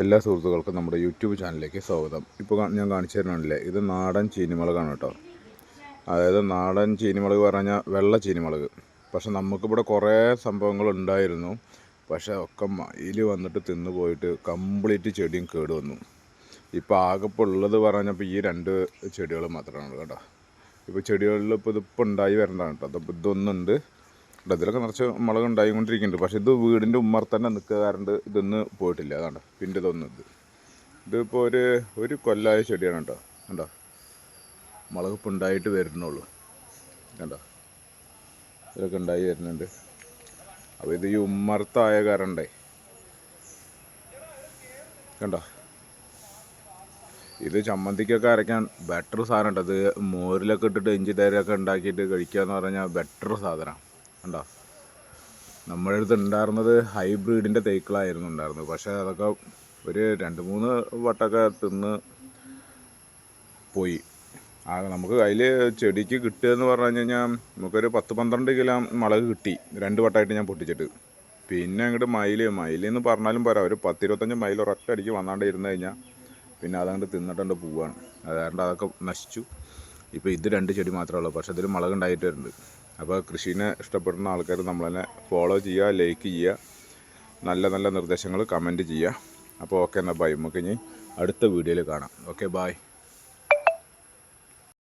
എല്ലാ സുഹൃത്തുക്കൾക്കും നമ്മുടെ യൂട്യൂബ് ചാനലിലേക്ക് സ്വാഗതം. ഇപ്പോൾ ഞാൻ കാണിച്ചു തരണമല്ലേ ഇത് നാടൻ ചീനിമുളകാണ് കേട്ടോ. അതായത് നാടൻ ചീനിമുളക് പറഞ്ഞാൽ വെള്ള ചീനിമുളക്. പക്ഷെ നമുക്കിവിടെ കുറേ സംഭവങ്ങൾ ഉണ്ടായിരുന്നു. പക്ഷേ ഒക്കെ മയിൽ വന്നിട്ട് തിന്നു പോയിട്ട് കംപ്ലീറ്റ് ചെടിയും കേട് വന്നു. ഇപ്പോൾ ആകെ ഇപ്പോൾ ഉള്ളത് പറഞ്ഞപ്പോൾ ഈ രണ്ട് ചെടികൾ മാത്രമാണ് കേട്ടോ. ഇപ്പോൾ ചെടികളിൽ ഇപ്പോൾ ഇതിപ്പോൾ ഉണ്ടായി വരേണ്ടതാണ് കേട്ടോ. അപ്പോൾ ഇതൊന്നുണ്ട്. ഇവിടെ ഇതിലൊക്കെ നിറച്ച് മുളക് ഉണ്ടായിക്കൊണ്ടിരിക്കുന്നുണ്ട്. പക്ഷേ ഇത് വീടിന്റെ ഉമ്മർ തന്നെ നിൽക്കുക കാരണം ഇതൊന്ന് പോയിട്ടില്ല. അതാണ് പിന്നെ ഇതൊന്നും ഇത്. ഇതിപ്പോൾ ഒരു ഒരു കൊല്ലായ ചെടിയാണ് കേട്ടോ. കണ്ടോ? മുളക് ഇപ്പം ഉണ്ടായിട്ട് വരുന്നുള്ളൂ. കണ്ടോ? ഇതൊക്കെ ഉണ്ടായി വരുന്നുണ്ട്. അപ്പോൾ ഇത് ഈ ഉമ്മർത്തായ കാരണേ കണ്ടോ? ഇത് ചമ്മന്തിക്കൊക്കെ അരയ്ക്കാൻ ബെറ്റർ സാധനം കേട്ടോ ഇത് മോരിലൊക്കെ ഇട്ടിട്ട് ഇഞ്ചി തേരൊക്കെ ഉണ്ടാക്കിയിട്ട് കഴിക്കുക എന്ന് പറഞ്ഞാൽ ബെറ്റർ സാധനം. കണ്ടോ നമ്മുടെ അടുത്ത് ഉണ്ടായിരുന്നത് ഹൈബ്രിഡിന്റെ തേക്കുകളായിരുന്നു ഉണ്ടായിരുന്നത്. പക്ഷേ അതൊക്കെ ഒരു രണ്ട് മൂന്ന് വട്ടമൊക്കെ തിന്ന് പോയി. ആ നമുക്ക് കയ്യിൽ ചെടിക്ക് കിട്ടുക എന്ന് പറഞ്ഞു കഴിഞ്ഞാൽ നമുക്കൊരു പത്ത് പന്ത്രണ്ട് കിലോ മുളക് കിട്ടി. രണ്ട് വട്ടമായിട്ട് ഞാൻ പൊട്ടിച്ചിട്ട്. പിന്നെ അങ്ങോട്ട് മയിൽ എന്ന് പറഞ്ഞാലും പോരാ. ഒരു പത്തിരുപത്തഞ്ച് മയിൽ ഒരൊറ്റ അടിക്ക് വന്നാണ്ട് ഇരുന്ന് കഴിഞ്ഞാൽ പിന്നെ അതങ്ങോട്ട് തിന്നിട്ടുണ്ട് പോവാണ്. അതുകൊണ്ട് അതൊക്കെ നശിച്ചു. ഇപ്പോൾ ഇത് രണ്ട് ചെടി മാത്രമേ ഉള്ളൂ. പക്ഷേ ഇതിൽ മുളക് ഉണ്ടായിട്ട് വരുന്നുണ്ട്. അപ്പോൾ കൃഷിനെ ഇഷ്ടപ്പെടുന്ന ആൾക്കാർ നമ്മളെന്നെ ഫോളോ ചെയ്യുക ലൈക്ക് ചെയ്യുക. നല്ല നല്ല നിർദ്ദേശങ്ങൾ കമന്റ് ചെയ്യുക. അപ്പോൾ ഓക്കെ എന്നാൽ ബൈ നമുക്ക് ഇനി അടുത്ത വീഡിയോയിൽ കാണാം. Okay bye